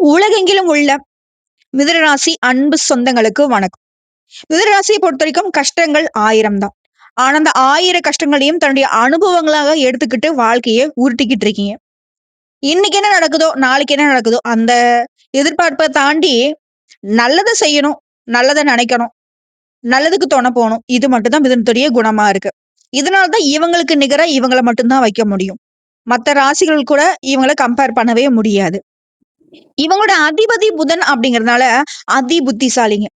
உலகெங்கிலும் உள்ள மிதனராசி அன்பு சொந்தங்களுக்கு வணக்கம். மிதனராசியை பொறுத்த வரைக்கும் கஷ்டங்கள் ஆயிரம் தான் ஆனா அந்த ஆயிரம் கஷ்டங்களையும் தன்னுடைய அனுபவங்களாக எடுத்துக்கிட்டு வாழ்க்கையை உருட்டிக்கிட்டு இருக்கீங்க. இன்னைக்கு என்ன நடக்குதோ நாளைக்கு என்ன நடக்குதோ அந்த எதிர்பார்ப்பை தாண்டி நல்லதை செய்யணும் நல்லதை நினைக்கணும் நல்லதுக்கு துணை போகணும் இது மட்டும்தான் மிதனத்துடைய குணமா இருக்கு. இதனால்தான் இவங்களுக்கு நிகராக இவங்களை மட்டும்தான் வைக்க முடியும். மற்ற ராசிகள் கூட இவங்களை கம்பேர் பண்ணவே முடியாது. இவங்களோட அதிபதி புதன் அப்படிங்கறதுனால அதி புத்திசாலிங்க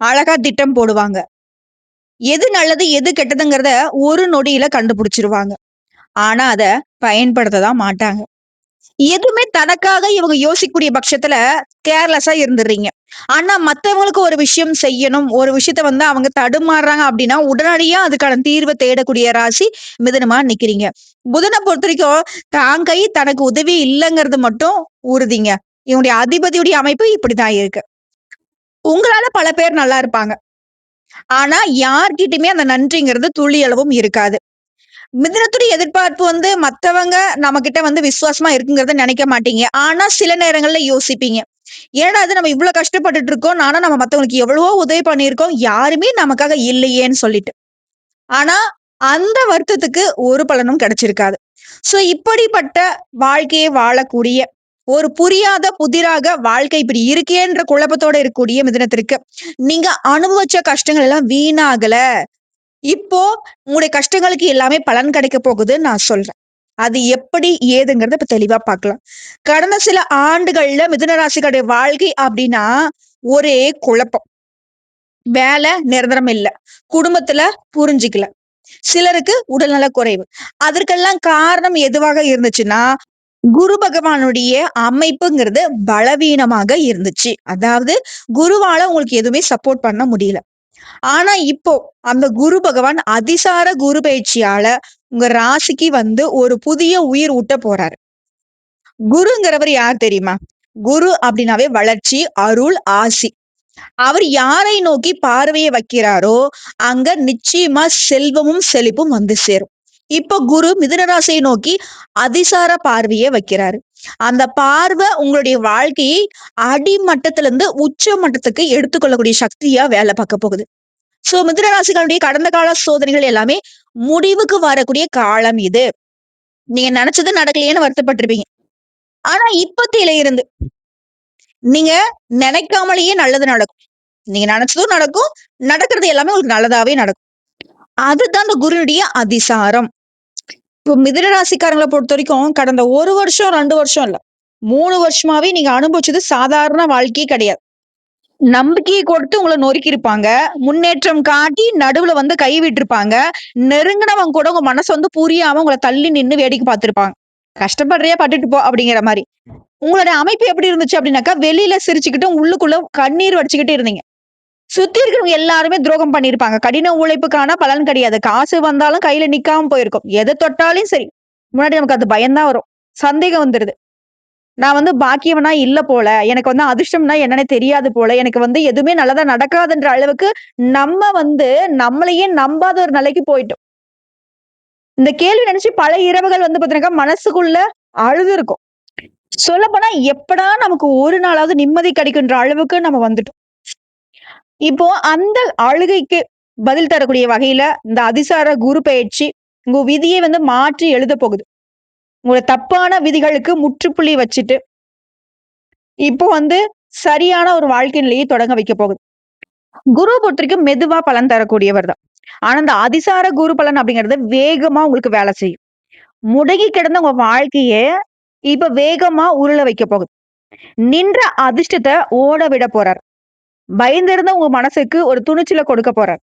அழகா திட்டம் போடுவாங்க. எது நல்லது எது கெட்டதுங்கிறத ஒரு நொடியில கண்டுபிடிச்சிருவாங்க. ஆனா அத பயன்படுத்த தான் மாட்டாங்க. எதுவுமே தனக்காக இவங்க யோசிக்கக்கூடிய பட்சத்துல கேர்லெஸ்ஸா இருந்துடுறீங்க ஆனா மத்தவங்களுக்கு ஒரு விஷயம் செய்யணும் ஒரு விஷயத்த வந்து அவங்க தடுமாறுறாங்க அப்படின்னா உடனடியா அதுக்கான தீர்வை தேடக்கூடிய ராசி மிதனமா நிக்கிறீங்க. புதனை பொறுத்த வரைக்கும் தான் கை தனக்கு உதவி இல்லைங்கிறது மட்டும் உறுதிங்க. இவனுடைய அதிபதியுடைய அமைப்பு இப்படிதான் இருக்கு. உங்களால பல பேர் நல்லா இருப்பாங்க. ஆனா யார்கிட்டயுமே அந்த நன்றிங்கிறது துளி அளவும் இருக்காது. மிதனத்துடைய எதிர்பார்ப்பு வந்து மத்தவங்க நம்ம கிட்ட வந்து விசுவாசமா இருக்குங்கிறத நினைக்க மாட்டீங்க. ஆனா சில நேரங்கள்ல யோசிப்பீங்க. ஏன்னா அது நம்ம இவ்வளவு கஷ்டப்பட்டுட்டு இருக்கோம். ஆனா நம்ம மத்தவங்களுக்கு எவ்வளவோ உதவி பண்ணியிருக்கோம். யாருமே நமக்காக இல்லையேன்னு சொல்லிட்டு. ஆனா அந்த வருத்தத்துக்கு ஒரு பலனும் கிடைச்சிருக்காது. சோ இப்படிப்பட்ட வாழ்க்கையை வாழக்கூடிய ஒரு புரியாத புதிராக வாழ்க்கை இப்படி இருக்கேன்ற குழப்பத்தோட இருக்கக்கூடிய மிதனத்திற்கு நீங்க அனுபவிச்ச கஷ்டங்கள் எல்லாம் வீணாகல. இப்போ உங்களுடைய கஷ்டங்களுக்கு எல்லாமே பலன் கிடைக்க போகுதுன்னு நான் சொல்றேன். அது எப்படி ஏதுங்கிறத இப்ப தெளிவா பார்க்கலாம். கடந்த சில ஆண்டுகள்ல மிதுன ராசிகளுடைய வாழ்க்கை அப்படின்னா ஒரே குழப்பம். வேலை நிரந்தரம் இல்ல. குடும்பத்துல புரிஞ்சுக்கல. சிலருக்கு உடல்நல குறைவு. அதற்கெல்லாம் காரணம் எதுவாக இருந்துச்சுன்னா குரு பகவானுடைய அமைப்புங்கிறது பலவீனமாக இருந்துச்சு. அதாவது குருவால உங்களுக்கு எதுவுமே சப்போர்ட் பண்ண முடியல. ஆனா இப்போ அந்த குரு பகவான் அதிசார குரு பயிற்சியால உங்க ராசிக்கு வந்து ஒரு புதிய உயிர் ஊட்ட போறாரு. குருங்கிறவர் யார் தெரியுமா? குரு அப்படின்னாவே வளர்ச்சி அருள் ஆசி. அவர் யாரை நோக்கி பார்வையை வைக்கிறாரோ அங்க நிச்சயமா செல்வமும் செழிப்பும் வந்து சேரும். இப்ப குரு மிதுனராசியை நோக்கி அதிசார பார்வையை வைக்கிறாரு. அந்த பார்வை உங்களுடைய வாழ்க்கையை அடிமட்டத்துல இருந்து உச்ச மட்டத்துக்கு எடுத்துக்கொள்ளக்கூடிய சக்தியா வேலை பார்க்க போகுது. சோ மிதுனராசிகளுடைய கடந்த கால சோதனைகள் எல்லாமே முடிவுக்கு வரக்கூடிய காலம் இது. நீங்க நினைச்சது நடக்கலையேன்னு வருத்தப்பட்டிருப்பீங்க. ஆனா இப்பத்தில இருந்து நீங்க நினைக்காமலேயே நல்லது நடக்கும். நீங்க நினைச்சதும் நடக்கும் நடக்கிறது எல்லாமே உங்களுக்கு நல்லதாவே நடக்கும். அதுதான் அந்த குருனுடைய அதிசாரம். இப்போ மிதனராசிக்காரங்களை பொறுத்த வரைக்கும் கடந்த ஒரு வருஷம் ரெண்டு வருஷம் இல்ல மூணு வருஷமாவே நீங்க அனுபவிச்சது சாதாரண வாழ்க்கையே கிடையாது. நம்பிக்கையை கொடுத்து உங்களை நொறுக்கி இருப்பாங்க முன்னேற்றம் காட்டி நடுவுல வந்து கை விட்டுருப்பாங்க நெருங்கினவங்க கூட உங்க மனசு வந்து புரியாம உங்களை தள்ளி நின்னு வேடிக்கை பார்த்திருப்பாங்க. கஷ்டப்படுறியா பட்டுட்டு போ அப்படிங்கிற மாதிரி. உங்களோட அமைப்பு எப்படி இருந்துச்சு அப்படின்னாக்கா வெளியில சிரிச்சுக்கிட்டும் உள்ளுக்குள்ள கண்ணீர் வடிச்சுக்கிட்டு இருந்தீங்க. சுத்தி இருக்கிறவங்க எல்லாருமே துரோகம் பண்ணிருப்பாங்க கடின உழைப்புக்கான பலன் கிடையாது. காசு வந்தாலும் கையில நிக்காம போயிருக்கும். எதை தொட்டாலும் சரி. முன்னாடி நமக்கு அது பயம்தான் வரும். சந்தேகம் வந்துருது. நான் வந்து பாக்கியவனா இல்ல போல. எனக்கு வந்து அதிர்ஷ்டம்னா என்னன்னு தெரியாது போல. எனக்கு வந்து எதுவுமே நல்லதா நடக்காதுன்ற அளவுக்கு நம்ம வந்து நம்மளையே நம்பாத ஒரு நிலைக்கு போயிட்டோம். இந்த கேள்வி நினைச்சு பல இரவுகள் வந்து பாத்தீங்கன்னா மனசுக்குள்ள அழுது இருக்கும். சொல்ல போனா எப்படா நமக்கு ஒரு நாளாவது நிம்மதி கிடைக்குன்ற அளவுக்கு நம்ம வந்துட்டோம். இப்போ அந்த அழுகைக்கு பதில் தரக்கூடிய வகையில இந்த அதிசார குரு பயிற்சி உங்க விதியை வந்து மாற்றி எழுத போகுது. உங்களோட தப்பான விதிகளுக்கு முற்றுப்புள்ளி வச்சுட்டு இப்போ வந்து சரியான ஒரு வாழ்க்கை நிலையை தொடங்க வைக்க போகுது. குரு பொறுத்தவரைக்கும் மெதுவா பலன் தரக்கூடியவர் தான். ஆனா இந்த அதிசார குரு பலன் அப்படிங்கிறது வேகமா உங்களுக்கு வேலை செய்யும். முடங்கி கிடந்த உங்க வாழ்க்கைய இப்ப வேகமா உருள வைக்க போகுது. நின்ற அதிர்ஷ்டத்தை ஓட விட போறார். பயந்திருந்த உங்க மனசுக்கு ஒரு துணிச்சலை கொடுக்க போறார்.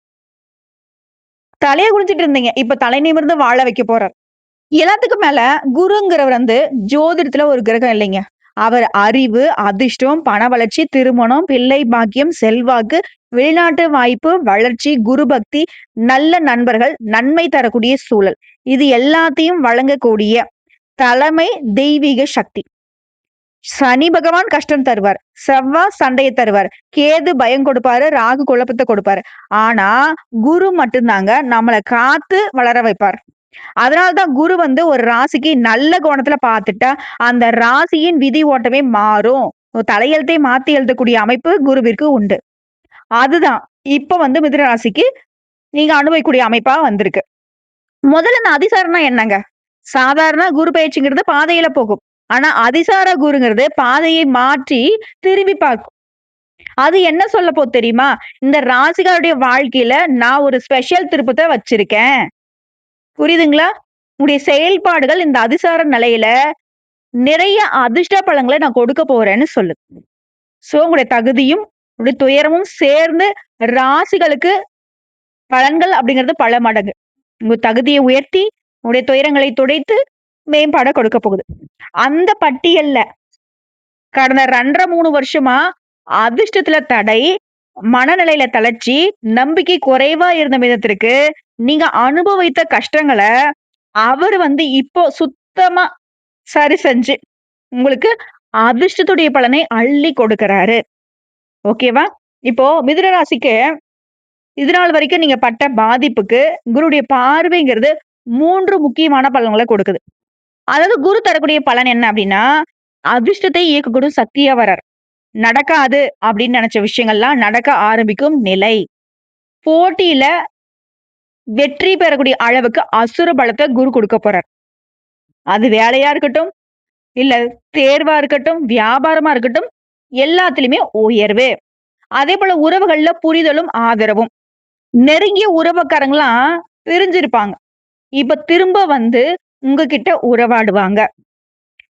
தலையை குடிச்சிட்டு இருந்தீங்க. இப்ப தலை நிமிர்ந்து வாழ வைக்க போறார். எல்லாத்துக்கும் மேல குருங்கிறவர் வந்து ஜோதிடத்துல ஒரு கிரகம் இல்லைங்க. அவர் அறிவு அதிர்ஷ்டம் பண வளர்ச்சி திருமணம் பிள்ளை பாக்கியம் செல்வாக்கு வெளிநாட்டு வாய்ப்பு வளர்ச்சி குரு பக்தி நல்ல நண்பர்கள் நன்மை தரக்கூடிய சூழல். இது எல்லாத்தையும் வழங்கக்கூடிய தலைமை தெய்வீக சக்தி. சனி பகவான் கஷ்டம் தருவார். செவ்வாய் சண்டையை தருவார். கேது பயம் கொடுப்பாரு ராகு குழப்பத்தை கொடுப்பாரு. ஆனா குரு மட்டும்தாங்க நம்மளை காத்து வளர வைப்பார். அதனால்தான் குரு வந்து ஒரு ராசிக்கு நல்ல கோணத்துல பார்த்துட்டா அந்த ராசியின் விதி ஓட்டமே மாறும். தலையெழுத்தை மாத்தி எழுதக்கூடிய அமைப்பு குருவிற்கு உண்டு. அதுதான். இப்ப வந்து மிதுன ராசிக்கு நீங்க அனுபவிக்கக்கூடிய அமைப்பா வந்திருக்கு. முதல்ல இந்த அதிசாரம்னா என்னங்க? சாதாரண குரு பயிற்சிங்கிறது பாதையில போகும். ஆனா அதிசார குருங்கிறது பாதையை மாற்றி திரும்பி பார்க்கும். அது என்ன சொல்ல போ தெரியுமா? இந்த ராசிகாருடைய வாழ்க்கையில நான் ஒரு ஸ்பெஷல் திருப்பத்தை வச்சிருக்கேன். புரியுதுங்களா? உங்களுடைய செயல்பாடுகள் இந்த அதிசார நிலையில நிறைய அதிர்ஷ்ட பழங்களை நான் கொடுக்க போறேன்னு சொல்லுது. சோ உங்களுடைய தகுதியும், உங்களுடைய துயரமும் சேர்ந்து ராசிகளுக்கு பலன்கள் அப்படிங்கிறது பல மடங்கு. உங்க தகுதியை உயர்த்தி, உடைய துயரங்களை துடைத்து மேம்பாட கொடுக்க போகுது. அந்த பட்டியல்ல கடந்த 2 1/2, 3 வருஷமா அதிர்ஷ்டத்துல தடை, மனநிலையில தளர்ச்சி, நம்பிக்கை குறைவா இருந்த விதத்திற்கு நீங்க அனுபவித்த கஷ்டங்களை அவர் வந்து இப்போ சுத்தமா சரி செஞ்சு, உங்களுக்கு அதிர்ஷ்டத்துடைய பலனை அள்ளி கொடுக்கிறாரு. ஓகேவா? இப்போ மிதுன ராசிக்கு இதுநாள் வரைக்கும் நீங்க பட்ட பாதிப்புக்கு குருடைய பார்வைங்கிறது மூன்று முக்கியமான பலன்களை கொடுக்குது. அதாவது குரு தரக்கூடிய பலன் என்ன அப்படின்னா, அதிர்ஷ்டத்தை இயக்கக்கூடும் சக்தியா வரார். நடக்காது அப்படின்னு நினைச்ச விஷயங்கள்லாம் நடக்க ஆரம்பிக்கும் நிலை. போட்டியில வெற்றி பெறக்கூடிய அளவுக்கு அசுர பலத்தை குரு கொடுக்க போறார். அது வேலையா இருக்கட்டும், இல்ல தேர்வா இருக்கட்டும், வியாபாரமா இருக்கட்டும், எல்லாத்துலயுமே உயர்வு. அதே போல உறவுகள்ல புரிதலும், ஆதரவும். நெருங்கிய உறவுக்காரங்களாம் பிரிஞ்சிருப்பாங்க. இப்ப திரும்ப வந்து உங்ககிட்ட உறவாடுவாங்க.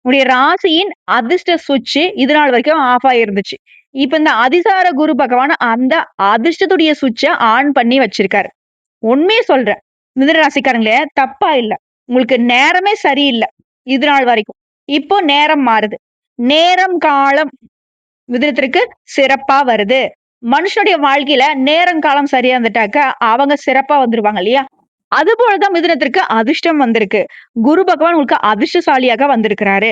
உங்களுடைய ராசியின் அதிர்ஷ்ட சுவிட்ச் இது நாள் வரைக்கும் ஆஃப் ஆயிருந்துச்சு. இப்ப இந்த அதிசார குரு பகவான் அந்த அதிர்ஷ்டத்துடைய சுவிட்ச ஆன் பண்ணி வச்சிருக்காரு. உண்மைய சொல்றேன். மிதுன ராசிக்காரங்களே தப்பா இல்ல. உங்களுக்கு நேரமே சரியில்ல. இதுநாள் வரைக்கும். இப்போ நேரம் மாறுது. நேரம், காலம் மிதுனத்திற்கு சிறப்பா வருது. மனுஷனுடைய வாழ்க்கையில நேரம், காலம் சரியா இருந்துட்டாக்க, அவங்க சிறப்பா வந்துருவாங்க இல்லையா? அது போலதான் மிதுனத்திற்கு அதிர்ஷ்டம் வந்திருக்கு. குரு பகவான் உங்களுக்கு அதிர்ஷ்டசாலியாக வந்திருக்கிறாரு.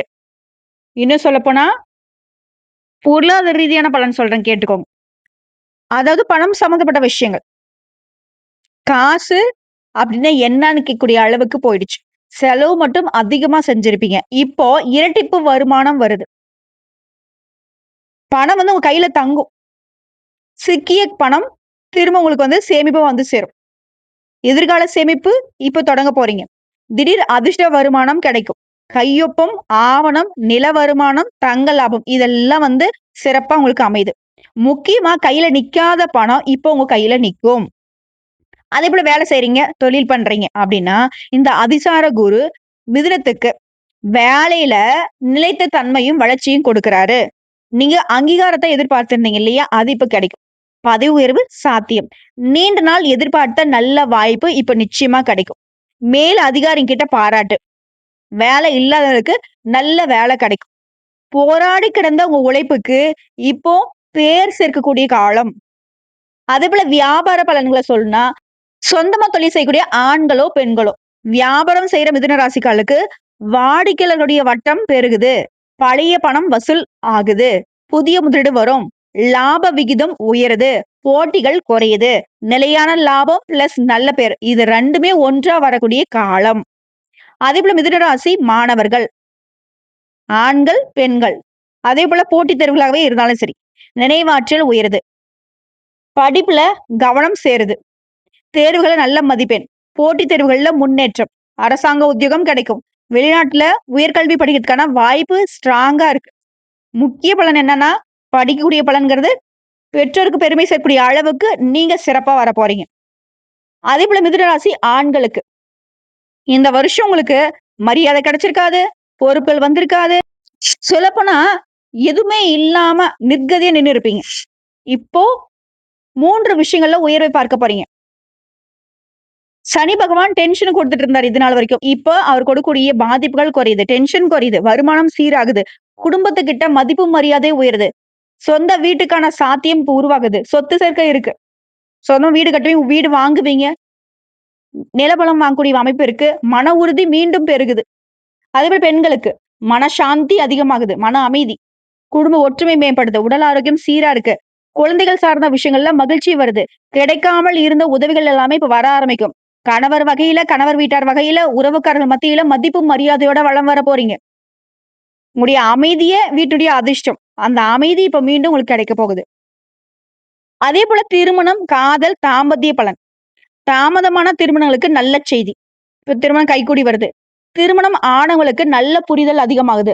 இன்னும் சொல்ல போனா பொருளாதார ரீதியான பலன் சொல்றேன் கேட்டுக்கோங்க. அதாவது பணம் சம்மந்தப்பட்ட விஷயங்கள். காசு அப்படின்னா என்னன்னு கேட்கக்கூடிய அளவுக்கு போயிடுச்சு. செலவு மட்டும் அதிகமா செஞ்சிருப்பீங்க. இப்போ இரட்டிப்பு வருமானம் வருது. பணம் வந்து உங்க கையில தங்கும். சிக்கிய பணம் திரும்ப உங்களுக்கு வந்து சேமிப்பா வந்து சேரும். எதிர்கால சேமிப்பு இப்ப தொடங்க போறீங்க. திடீர் அதிர்ஷ்ட வருமானம் கிடைக்கும். கையொப்பம், ஆவணம், நில வருமானம், தங்க லாபம் இதெல்லாம் வந்து சிறப்பா உங்களுக்கு அமையுது. முக்கியமா கையில நிக்காத பணம் இப்போ உங்க கையில நிக்கும். அதே போல வேலை செய்றீங்க, தொழில் பண்றீங்க அப்படின்னா, இந்த அதிசார குரு மிதுனத்துக்கு வேலையில நிலைத்த தன்மையும், வளர்ச்சியும் கொடுக்கிறாரு. நீங்க அங்கீகாரத்தை எதிர்பார்த்திருந்தீங்க இல்லையா? அது இப்ப கிடைக்கும். பதவி உயர்வு சாத்தியம். நீண்ட நாள் எதிர்பார்த்த நல்ல வாய்ப்பு இப்ப நிச்சயமா கிடைக்கும். மேல் அதிகாரிகிட்ட பாராட்டு. வேலை இல்லாதவங்களுக்கு நல்ல வேலை கிடைக்கும். போராடி கிடந்த உங்க உழைப்புக்கு இப்போ பேர் சேர்க்கக்கூடிய காலம். அதே போல வியாபார பலன்களை சொல்லணும்னா, சொந்தமா தொழில் செய்யக்கூடிய ஆண்களோ, பெண்களோ வியாபாரம் செய்யற மிதுன ராசிக்காலுக்கு வாடிக்கையாளர்களுடைய வட்டம் பெருகுது. பழைய பணம் வசூல் ஆகுது. புதிய முதலீடு வரும். லாப விகிதம் உயருது. போட்டிகள் குறையுது. நிலையான லாபம் பிளஸ் நல்ல பேர். இது ரெண்டுமே ஒன்றா வரக்கூடிய காலம். அதே போல மிதுனராசி மாணவர்கள். ஆண்கள், பெண்கள். அதே போல போட்டித் தேர்வுகளாகவே இருந்தாலும் சரி. நினைவாற்றல் உயருது. படிப்புல கவனம் சேருது. தேர்வுகள்ல நல்ல மதிப்பெண். போட்டித் தேர்வுகள்ல முன்னேற்றம். அரசாங்க உத்தியோகம் கிடைக்கும். வெளிநாட்டுல உயர்கல்வி படிக்கிறதுக்கான வாய்ப்பு ஸ்ட்ராங்கா இருக்கு. முக்கிய பலன் என்னன்னா, படிக்கக்கூடிய பலன்கிறது பெற்றோருக்கு பெருமை சேர்க்கக்கூடிய அளவுக்கு நீங்க சிறப்பா வர போறீங்க அதே போல மிதுனராசி ஆண்களுக்கு. இந்த வருஷம் உங்களுக்கு மரியாதை கிடைச்சிருக்காது. பொறுப்புகள் வந்திருக்காது. சொல்லப்போனா எதுவுமே இல்லாம நிர்கதியா நின்னு இருப்பீங்க. இப்போ மூன்று விஷயங்கள்ல உயர்வை பார்க்க போறீங்க. சனி பகவான் டென்ஷன் கொடுத்துட்டு இருந்தார் இது நாள் வரைக்கும். இப்போ அவர் கொடுக்கக்கூடிய பாதிப்புகள் குறையுது. டென்ஷன் குறையுது. வருமானம் சீராகுது. குடும்பத்துக்கிட்ட மதிப்பு மரியாதை உயருது. சொந்த வீட்டுக்கான சாத்தியம் இப்போ உருவாகுது. சொத்து சேர்க்கை இருக்கு. சொந்த வீடு கட்டுவீங்க, வீடு வாங்குவீங்க. நிலபலம் வாங்கக்கூடிய அமைப்பு இருக்கு. மன உறுதி மீண்டும் பெருகுது. அதேபோல பெண்களுக்கு மனசாந்தி அதிகமாகுது. மன அமைதி. குடும்ப ஒற்றுமை மேம்படுது. உடல் ஆரோக்கியம் சீரா இருக்கு. குழந்தைகள் சார்ந்த விஷயங்கள்ல மகிழ்ச்சி வருது. கிடைக்காமல் இருந்த உதவிகள் எல்லாமே இப்ப வர ஆரம்பிக்கும். கணவர் வகையில, கணவர் வீட்டார் வகையில, உறவுக்காரர்கள் மத்தியில மதிப்பு மரியாதையோட வளம் வர போறீங்க. உங்களுடைய அமைதிய வீட்டுடைய அதிர்ஷ்டம். அந்த அமைதி இப்ப மீண்டும் உங்களுக்கு கிடைக்க போகுது. அதே போல திருமணம், காதல், தாம்பத்திய பலன். தாமதமான திருமணங்களுக்கு நல்ல செய்தி. இப்ப திருமணம் கைகூடி வருது. திருமணம் ஆனவங்களுக்கு நல்ல புரிதல் அதிகமாகுது.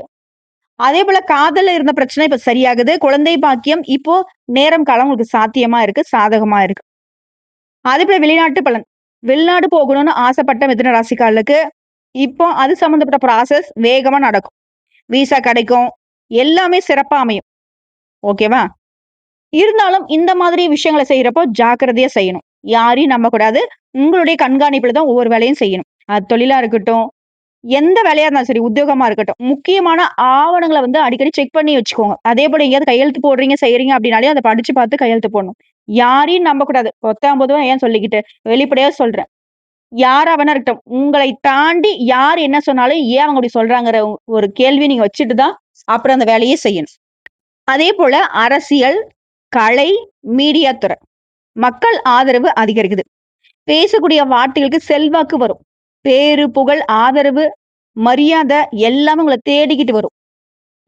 அதே போல காதல இருந்த பிரச்சனை இப்ப சரியாகுது. குழந்தை பாக்கியம் இப்போ நேரம் காலம் உங்களுக்கு சாத்தியமா இருக்கு, சாதகமா இருக்கு. அதே போல வெளிநாட்டு பலன். வெளிநாடு போகணும்னு ஆசைப்பட்ட மிதன ராசிக்காரர்களுக்கு, இப்போ அது சம்பந்தப்பட்ட ப்ராசஸ் வேகமா நடக்கும். விசா கிடைக்கும். எல்லாமே சிறப்பா அமையும். ஓகேவா? இருந்தாலும் இந்த மாதிரி விஷயங்களை செய்யறப்போ ஜாக்கிரதையா செய்யணும். யாரையும் நம்பக்கூடாது. உங்களுடைய கண்காணிப்புல தான் ஒவ்வொரு வேலையும் செய்யணும். அது தொழிலா இருக்கட்டும், எந்த வேலையா இருந்தாலும் சரி, உத்தியோகமா இருக்கட்டும். முக்கியமான ஆவணங்களை வந்து அடிக்கடி செக் பண்ணி வச்சுக்கோங்க. அதே போல எங்கேயாவது கையெழுத்து போடுறீங்க, செய்யறீங்க அப்படின்னாலே அதை படிச்சு பார்த்து கையெழுத்து போடணும். யாரையும் நம்பக்கூடாது. பொத்தாம் பொதுவா ஏன் சொல்லிக்கிட்டு, வெளிப்படையா சொல்றேன். யாரா வேணா இருக்கட்டும். உங்களை தாண்டி யார் என்ன சொன்னாலும், ஏன் அவங்க அப்படி சொல்றாங்கிற ஒரு கேள்வி நீங்க வச்சுட்டு தான், அப்புறம் அந்த வேலையே செய்யணும். அதே போல அரசியல், கலை, மீடியா துறை. மக்கள் ஆதரவு அதிகரிக்குது. பேசக்கூடிய வார்த்தைகளுக்கு செல்வாக்கு வரும். பேரு, புகழ், ஆதரவு, மரியாதை எல்லாமே உங்களை தேடிக்கிட்டு வரும்.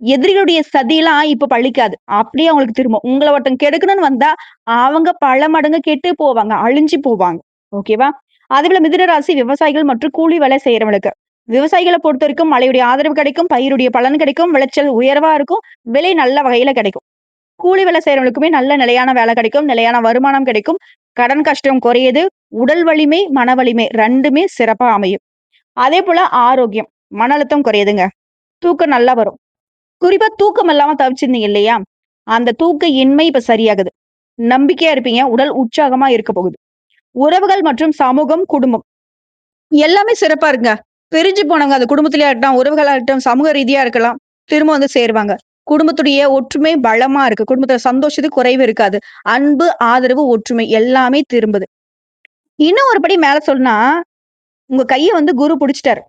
எதிரிகளுடைய சதியெல்லாம் இப்ப பழிக்காது அப்படியே அவங்களுக்கு திரும்ப உங்களை ஒருத்தன் கெடுக்கணும்னு வந்தா, அவங்க பல மடங்கு கெட்டு போவாங்க. அழிஞ்சு போவாங்க. ஓகேவா? அதேபோல மிதுன ராசி விவசாயிகள் மற்றும் கூலி வேலை செய்யறவங்களுக்கு விவசாயிகளை பொறுத்த பொறுத்தவரைக்கும் மழையுடைய ஆதரவு கிடைக்கும், பயிருடைய பலன் கிடைக்கும், விளைச்சல் உயர்வா இருக்கும், விலை நல்ல வகையில கிடைக்கும். கூலி வேலை செய்யறவங்களுக்குமே நல்ல நிலையான வேலை கிடைக்கும், நிலையான வருமானம் கிடைக்கும், கடன் கஷ்டம் குறையுது, உடல் வலிமை, மன வலிமை ரெண்டுமே சிறப்பா அமையும். அதே போல ஆரோக்கியம், மன அழுத்தம் குறையுதுங்க. தூக்கம் நல்லா வரும். குறிப்பா தூக்கம் இல்லாம தவிச்சிருந்தீங்க இல்லையா? அந்த தூக்க இன்மை இப்ப சரியாகுது. நம்பிக்கையா இருப்பீங்க. உடல் உற்சாகமா இருக்க போகுது. உறவுகள் மற்றும் சமூகம், குடும்பம். எல்லாமே சிறப்பா இருக்குங்க. பிரிஞ்சு போனவங்க அது குடும்பத்திலே இருக்கட்டும், உறவுகளா இருக்கட்டும், சமூக ரீதியா இருக்கலாம். திரும்ப வந்து சேருவாங்க. குடும்பத்துடைய ஒற்றுமை பலமா இருக்கு. குடும்பத்துல சந்தோஷத்துக்கு குறைவு இருக்காது. அன்பு, ஆதரவு, ஒற்றுமை எல்லாமே திரும்புது. இன்னும் ஒரு படி மேல சொன்னா, உங்க கைய வந்து குரு பிடிச்சிட்டாரு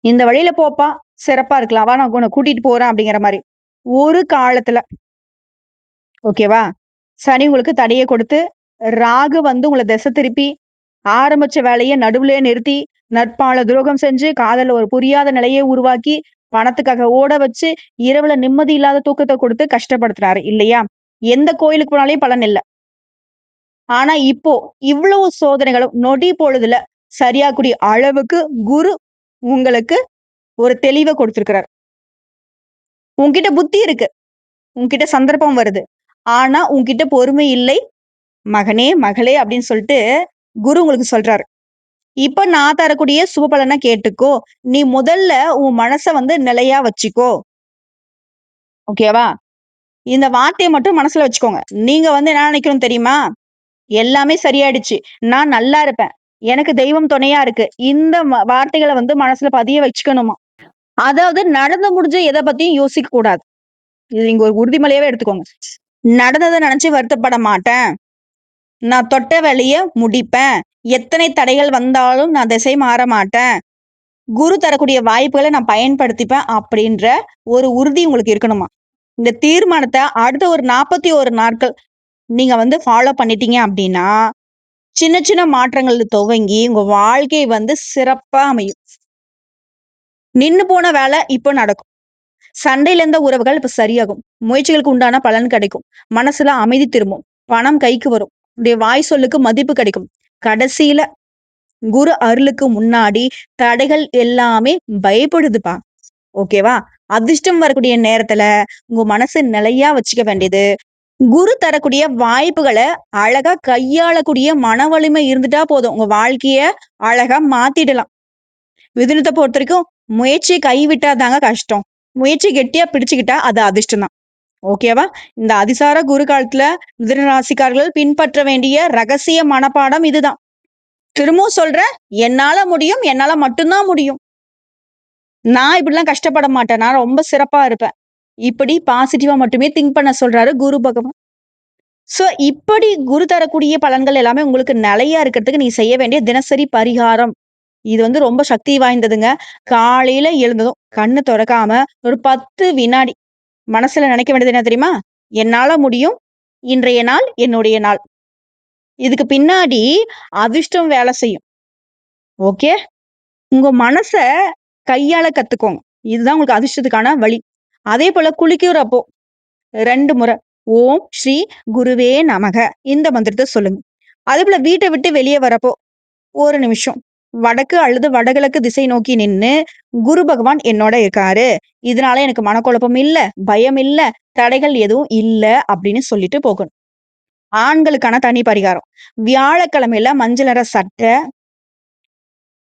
இந்த வழியில போப்பா, சிறப்பா இருக்கலாம். வா நான் உன்ன கூட்டிட்டு போறேன் அப்படிங்கிற மாதிரி ஒரு காலத்துல ஓகேவா? சனி உங்களுக்கு தடையை கொடுத்து, ராகு வந்து உங்களை திசை திருப்பி, ஆரம்பிச்ச வேலையை நடுவுலயே நிறுத்தி, நட்பால துரோகம் செஞ்சு, காதல்ல ஒரு புரியாத நிலையை உருவாக்கி, பணத்துக்காக ஓட வச்சு, இரவுல நிம்மதி இல்லாத தூக்கத்தை கொடுத்து கஷ்டப்படுத்துறாரு இல்லையா? எந்த கோயிலுக்கு போனாலே பலன் இல்ல. ஆனா இப்போ இவ்வளவு சோதனைகளும் நொடி பொழுதுல சரியாகக்கூடிய அளவுக்கு குரு உங்களுக்கு ஒரு தெளிவை கொடுத்திருக்கிறார். உங்ககிட்ட புத்தி இருக்கு. உங்ககிட்ட சந்தர்ப்பம் வருது. ஆனா உன்கிட்ட பொறுமை இல்லை. மகனே, மகளே அப்படின்னு சொல்லிட்டு குரு உங்களுக்கு சொல்றாரு. இப்ப நான் தரக்கூடிய சுப பலனை கேட்டுக்கோ. நீ முதல்ல உன் மனச வந்து நிலையா வச்சுக்கோ. ஓகேவா? இந்த வார்த்தையை மட்டும் மனசுல வச்சுக்கோங்க. நீங்க வந்து என்ன நினைக்கணும் தெரியுமா? எல்லாமே சரியாயிடுச்சு. நான் நல்லா இருப்பேன். எனக்கு தெய்வம் துணையா இருக்கு. இந்த வார்த்தைகளை வந்து மனசுல பதிய வச்சுக்கணுமா. அதாவது நடந்து முடிஞ்ச எத பத்தியும் யோசிக்க கூடாது. இது நீங்க ஒரு உறுதிமொழியாவே எடுத்துக்கோங்க. நடந்தத நினைச்சு வருத்தப்பட மாட்டேன். நான் தொட்ட வேலையை முடிப்பேன். எத்தனை தடைகள் வந்தாலும் நான் திசை மாற மாட்டேன். குரு தரக்கூடிய வாய்ப்புகளை நான் பயன்படுத்திப்பேன் அப்படின்ற ஒரு உறுதி உங்களுக்கு இருக்கணுமா. இந்த தீர்மானத்தை அடுத்த ஒரு 41 நாட்கள் நீங்க வந்து ஃபாலோ பண்ணிட்டீங்க அப்படின்னா, சின்ன சின்ன மாற்றங்கள் துவங்கி உங்க வாழ்க்கை வந்து சிறப்பா அமையும். நின்று போன வேலை இப்போ நடக்கும். சண்டையில இருந்த உறவுகள் இப்ப சரியாகும். முயற்சிகளுக்கு உண்டான பலன் கிடைக்கும். மனசுல அமைதி திரும்பும். பணம் கைக்கு வரும். உடைய வாய் சொல்லுக்கு மதிப்பு கிடைக்கும். கடைசியில குரு அருளுக்கு முன்னாடி தடைகள் எல்லாமே பயப்படுதுப்பா. ஓகேவா? அதிர்ஷ்டம் வரக்கூடிய நேரத்துல உங்க மனசு நிலையா வச்சுக்க வேண்டியது. குரு தரக்கூடிய வாய்ப்புகளை அழகா கையாளக்கூடிய மன வலிமை இருந்துட்டா போதும். உங்க வாழ்க்கைய அழகா மாத்திடலாம். மிதுனத்த பொறுத்த வரைக்கும் முயற்சியை கைவிட்டாதாங்க கஷ்டம். முயற்சி கெட்டியா பிடிச்சுக்கிட்டா அது அதிர்ஷ்டம் தான். ஓகேவா? இந்த அதிசார குரு காலத்துல மிதுன ராசிக்காரர்கள் பின்பற்ற வேண்டிய ரகசிய மனப்பாடம் இதுதான். திரும்பவும் சொல்ற என்னால முடியும். என்னால மட்டும் தான் முடியும். நான் இப்படிலாம் கஷ்டப்பட மாட்டேன். நான் ரொம்ப சிறப்பா இருப்பேன். இப்படி பாசிட்டிவா மட்டுமே திங்க் பண்ண சொல்றாரு குரு பகவான். சோ இப்படி குரு தரக்கூடிய பலன்கள் எல்லாமே உங்களுக்கு நிலையா இருக்கிறதுக்கு நீ செய்ய வேண்டிய தினசரி பரிகாரம். இது வந்து ரொம்ப சக்தி வாய்ந்ததுங்க. காலையில எழுந்ததும் கண்ணு திறக்காம ஒரு 10 வினாடி மனசுல நினைக்க வேண்டியது என்ன தெரியுமா? என்னால முடியும். இன்றைய நாள் என்னுடைய நாள். இதுக்கு பின்னாடி அதிர்ஷ்டம் வேலை செய்யும். ஓகே. உங்க மனச கையால கத்துக்கோங்க. இதுதான் உங்களுக்கு அதிர்ஷ்டத்துக்கான வழி அதே போல குளிக்கிறப்போ ரெண்டு முறை ஓம் ஸ்ரீ குருவே நமக இந்த மந்திரத்தை சொல்லுங்க அதே போல வீட்டை விட்டு வெளியே வரப்போ ஒரு நிமிஷம் வடக்கு அல்லது வடகிழக்கு திசை நோக்கி நின்று குரு பகவான் என்னோட இருக்காரு. இதனால எனக்கு மனக்குழப்பம் இல்ல பயம் இல்ல தடைகள் எதுவும் இல்ல அப்படின்னு சொல்லிட்டு போகணும். ஆண்களுக்கான தனி பரிகாரம். வியாழக்கிழமையில மஞ்சள் நிற சட்டை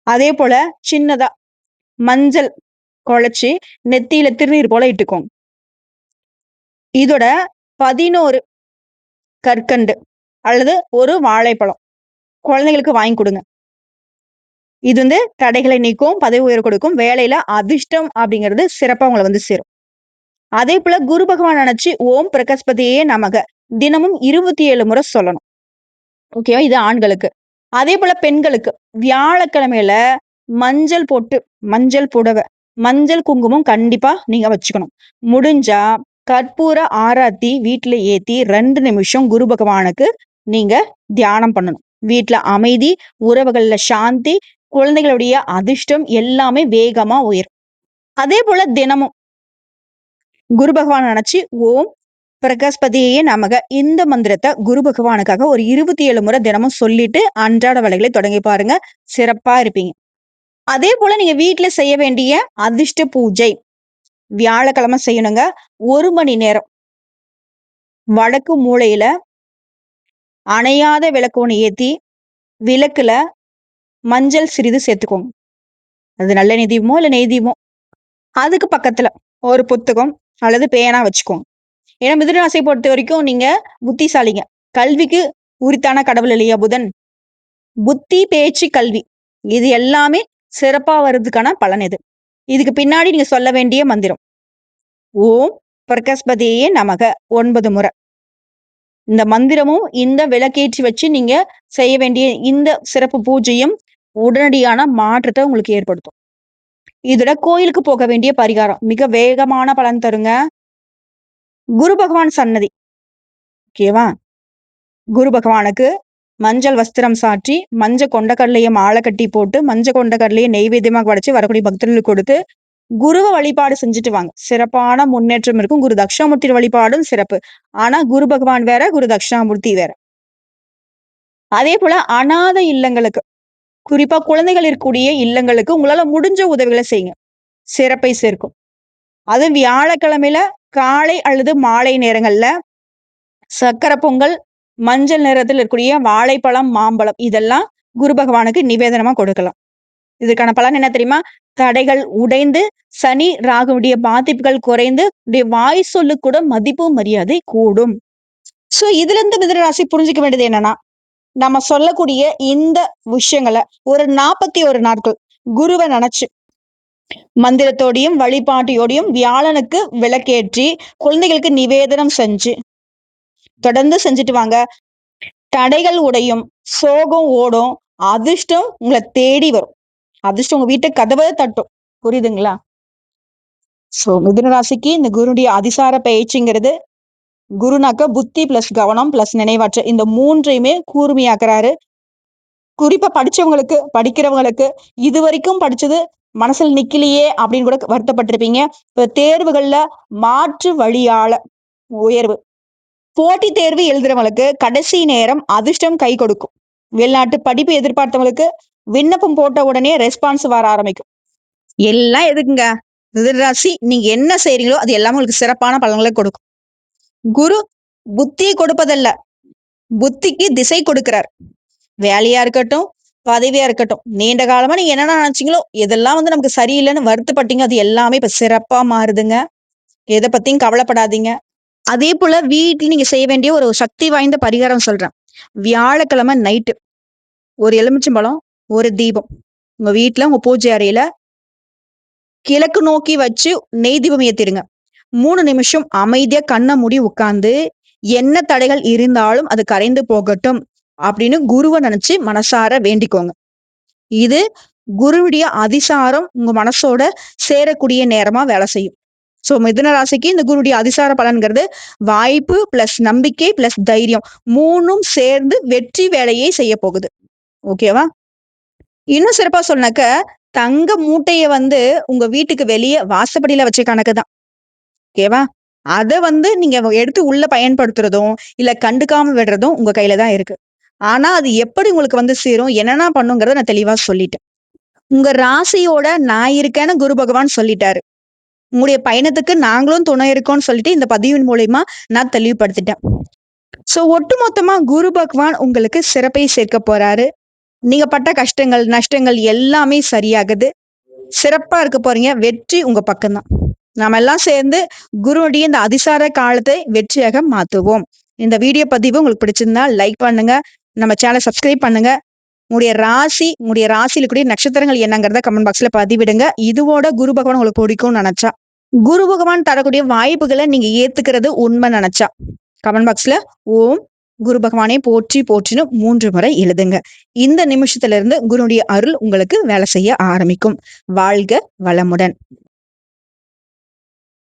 அதே போல சின்னதா மஞ்சள் குழைச்சி நெத்தியில திருநீர் போல இட்டுக்கோங்க. இதோட பதினோரு கற்கண்டு அல்லது ஒரு வாழைப்பழம் குழந்தைங்களுக்கு வாங்கி கொடுங்க. இது வந்து தடைகளை நீக்கும் பதவி உயர் கொடுக்கும் வேலையில அதிர்ஷ்டம் அப்படிங்கிறது சிறப்பா உங்களை வந்து சேரும். அதே போல குரு பகவான் நினைச்சு ஓம் பிரகஸ்பதியே நமக. தினமும் இருபத்தி ஏழு முறை சொல்லணும். ஓகேவா இது ஆண்களுக்கு. அதே போல பெண்களுக்கு. வியாழக்கிழமையில மஞ்சள் போட்டு மஞ்சள் புடவை மஞ்சள் குங்குமம் கண்டிப்பா நீங்க வச்சுக்கணும். முடிஞ்சா கற்பூர ஆராத்தி வீட்டுல ஏத்தி ரெண்டு நிமிஷம் குரு பகவானுக்கு நீங்க தியானம் பண்ணணும். வீட்டுல அமைதி உறவுகள்ல சாந்தி குழந்தைகளுடைய அதிர்ஷ்டம் எல்லாமே வேகமா உயரும் அதே போல தினமும் குரு பகவான் நினைச்சு ஓம் பிரகஸ்பதியே நமக. இந்த மந்திரத்தை குரு பகவானுக்காக ஒரு இருபத்தி ஏழு முறை தினமும் சொல்லிட்டு அன்றாட வேலைகளை தொடங்கி பாருங்க. சிறப்பா இருப்பீங்க. அதே போல நீங்க வீட்டுல செய்ய வேண்டிய அதிர்ஷ்ட பூஜை வியாழக்கிழமை செய்யணுங்க. ஒரு மணி நேரம் வடக்கு மூலையில அணையாத விளக்கு ஒன்று ஏத்தி விளக்குல மஞ்சள் சிறிது சேர்த்துக்கோங்க. அது நல்ல நெய்தீபமோ இல்லை நெய்தீபமோ அதுக்கு பக்கத்துல ஒரு புத்தகம் அல்லது பேனா வச்சுக்கோங்க. ஏன்னா மிதுனராசியை பொறுத்த வரைக்கும் நீங்க புத்திசாலிங்க. கல்விக்கு உரித்தான கடவுள் இல்லையா புதன்? புத்தி பேச்சு கல்வி. இது எல்லாமே சிறப்பா வர்றதுக்கான பலன் இது. இதுக்கு பின்னாடி நீங்க சொல்ல வேண்டிய மந்திரம். ஓம் பிரகஸ்பதியே நமக. ஒன்பது முறை. இந்த மந்திரமும் இந்த விளக்கேற்றி வச்சு நீங்க செய்ய வேண்டிய இந்த சிறப்பு பூஜையும் உடனடியான மாற்றத்தை உங்களுக்கு ஏற்படுத்தும். இதோட கோயிலுக்கு போக வேண்டிய பரிகாரம். மிக வேகமான பலன் தருங்க. குரு பகவான் சன்னதி. ஓகேவா குரு பகவானுக்கு மஞ்சள் வஸ்திரம் சாற்றி மஞ்சள் கொண்டக்கடலையை மாலை கட்டி போட்டு மஞ்சள் கொண்டக்கடலையை நெய்வேத்தியமாக படைச்சு வரக்கூடிய பக்தர்களுக்கு கொடுத்து குருவை வழிபாடு செஞ்சுட்டு வாங்க. சிறப்பான முன்னேற்றம் இருக்கும். குரு தக்ஷாமூர்த்தி வழிபாடும் சிறப்பு. ஆனா குரு பகவான் வேற குரு தக்ஷாமூர்த்தி வேற. அதே போல அனாத இல்லங்களுக்கு. குறிப்பா குழந்தைகள் இருக்கக்கூடிய இல்லங்களுக்கு உங்களால முடிஞ்ச உதவிகளை செய்யுங்க. சிறப்பை சேர்க்கும். அது வியாழக்கிழமையில காலை அல்லது மாலை நேரங்கள்ல சக்கரை பொங்கல் மஞ்சள் நிறத்தில் இருக்கக்கூடிய வாழைப்பழம் மாம்பழம் இதெல்லாம் குரு பகவானுக்கு நிவேதனமா கொடுக்கலாம். இதுக்கான பலன் என்ன தெரியுமா? தடைகள் உடைந்து சனி ராகுடைய பாதிப்புகள் குறைந்து வாய் சொல்லு கூட மதிப்பு மரியாதை கூடும். சோ இதுல இருந்து மிதனராசி புரிஞ்சுக்க வேண்டியது என்னன்னா நம்ம சொல்லக்கூடிய இந்த விஷயங்களை ஒரு நாற்பத்தி ஒரு நாட்கள் குருவை நினைச்சு மந்திரத்தோடையும் வழிபாட்டையோடையும் வியாழனுக்கு விளக்கேற்றி குழந்தைகளுக்கு நிவேதனம் செஞ்சு தொடர்ந்து செஞ்சுட்டு வாங்க. தடைகள் உடையும் சோகம் ஓடும் அதிர்ஷ்டம் உங்களை தேடி வரும். அதிர்ஷ்டம் உங்க வீட்டை கதவை தட்டும். புரியுதுங்களா? சோ மிதுன ராசிக்கு இந்த குருடைய அதிசார பயிற்சிங்கிறது குருனாக்க புத்தி பிளஸ் கவனம் பிளஸ் நினைவாற்ற இந்த மூன்றையுமே கூர்மையாக்குறாரு. குறிப்பா படிச்சவங்களுக்கு படிக்கிறவங்களுக்கு இது வரைக்கும் படிச்சது மனசில் நிக்கலையே அப்படின்னு கூட வருத்தப்பட்டிருப்பீங்க. இப்ப தேர்வுகள்ல மாற்று வழியால உயர்வு. போட்டி தேர்வு எழுதுறவங்களுக்கு கடைசி நேரம் அதிர்ஷ்டம் கை கொடுக்கும். வெளிநாட்டு படிப்பு எதிர்பார்த்தவங்களுக்கு விண்ணப்பம் போட்ட உடனே ரெஸ்பான்ஸ் வர ஆரம்பிக்கும். எல்லாம் எதுக்குங்க? மிதராசி நீங்க என்ன செய்றீங்களோ அது எல்லாமே உங்களுக்கு சிறப்பான பலன்களை கொடுக்கும். குரு புத்தியை கொடுப்பதல்ல. புத்திக்கு திசை கொடுக்கிறார். வேலையா இருக்கட்டும் பதவியா இருக்கட்டும் நீண்ட காலமா நீங்க என்னென்ன நினைச்சீங்களோ இதெல்லாம் வந்து நமக்கு சரியில்லைன்னு வருத்தப்பட்டீங்க அது எல்லாமே இப்ப சிறப்பா மாறுதுங்க. எதை பத்தியும் கவலைப்படாதீங்க. அதே போல வீட்டில் நீங்க செய்ய வேண்டிய ஒரு சக்தி வாய்ந்த பரிகாரம் சொல்றேன். வியாழக்கிழமை நைட்டு ஒரு எலுமிச்சம்பழம் ஒரு தீபம். உங்க வீட்டுல உங்க பூஜை அறையில கிழக்கு நோக்கி வச்சு நெய் தீபம் ஏத்திடுங்க. மூணு நிமிஷம் அமைதியா கண்ணை மூடி உட்கார்ந்து என்ன தடைகள் இருந்தாலும் அது கரைந்து போகட்டும் அப்படின்னு குருவை நினைச்சு மனசார வேண்டிக்கோங்க. இது குருவுடைய அதிசாரம் உங்க மனசோட சேரக்கூடிய நேரமா வேலை செய்யும். சோ மிதுன ராசிக்கு இந்த குருடைய அதிசார பலன்கிறது வாய்ப்பு பிளஸ் நம்பிக்கை பிளஸ் தைரியம் மூணும் சேர்ந்து வெற்றி வேலையை செய்ய போகுது. ஓகேவா இன்னும் சிறப்பா சொன்னாக்க தங்க மூட்டையை வந்து உங்க வீட்டுக்கு வெளியே வாசப்படியில வச்ச கணக்கு தான். ஓகேவா? அத வந்து நீங்க எடுத்து உள்ள பயன்படுத்துறதும், இல்ல கண்டுக்காம விடுறதும் உங்க கையில தான் இருக்கு. ஆனா, அது எப்படி உங்களுக்கு வந்து சேரும்? என்னென்ன பண்ணுங்கிறத நான் தெளிவா சொல்லிட்டேன். உங்க ராசியோட நான் இருக்கேன்னு குரு பகவான் சொல்லிட்டாரு. உங்களுடைய பயணத்துக்கு நாங்களும் துணை இருக்கோம்னு சொல்லிட்டு இந்த பதிவின் மூலியமா நான் தெளிவுபடுத்திட்டேன். சோ ஒட்டுமொத்தமா குரு பகவான் உங்களுக்கு சிறப்பை சேர்க்க போறாரு. நீங்க பட்ட கஷ்டங்கள், நஷ்டங்கள் எல்லாமே சரியாகுது. சிறப்பா இருக்க போறீங்க. வெற்றி உங்க பக்கம் தான். நாம எல்லாம் சேர்ந்து குருவுடைய இந்த அதிசார காலத்தை வெற்றியாக மாத்துவோம். இந்த வீடியோ பதிவு உங்களுக்கு பிடிச்சிருந்தா லைக் பண்ணுங்க. நம்ம சேனலை சப்ஸ்கிரைப் பண்ணுங்க. உங்களுடைய ராசி, உங்களுடைய ராசியில கூடிய நட்சத்திரங்கள் என்னங்கிறத கமெண்ட் பாக்ஸ்ல பதிவிடுங்க. இதுவோட குரு பகவான் உங்களுக்கு பிடிக்கும்னு நினைச்சா குரு பகவான் தரக்கூடிய வாய்ப்புகளை நீங்க ஏத்துக்கிறது உண்மை நினைச்சா கமெண்ட் பாக்ஸ்ல ஓம் குரு பகவானே போற்றி போற்றின்னு மூன்று முறை எழுதுங்க. இந்த நிமிஷத்துல இருந்து குருடைய அருள் உங்களுக்கு வேலை செய்ய ஆரம்பிக்கும். வாழ்க வளமுடன்.